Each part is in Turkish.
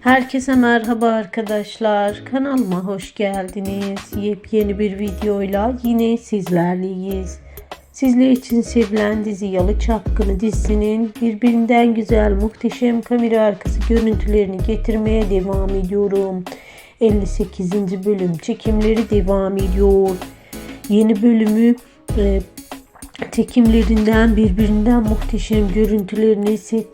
Herkese merhaba arkadaşlar. Kanalıma hoş geldiniz. Yepyeni bir videoyla yine sizlerleyiz. Sizler için sevilen dizi Yalı Çapkını dizisinin birbirinden güzel muhteşem kamera arkası görüntülerini getirmeye devam ediyorum. 58. bölüm çekimleri devam ediyor. Yeni bölümü e, çekimlerinden birbirinden muhteşem görüntülerini set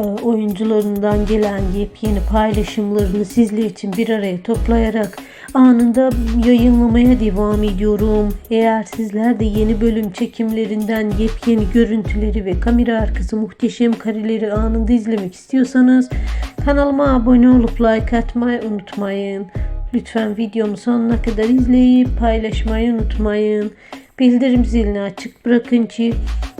oyuncularından gelen yepyeni paylaşımlarını sizler için bir araya toplayarak anında yayınlamaya devam ediyorum. Eğer sizler de yeni bölüm çekimlerinden yepyeni görüntüleri ve kamera arkası muhteşem kareleri anında izlemek istiyorsanız kanalıma abone olup like atmayı unutmayın. Lütfen videomu sonuna kadar izleyip paylaşmayı unutmayın. Bildirim zilini açık bırakın ki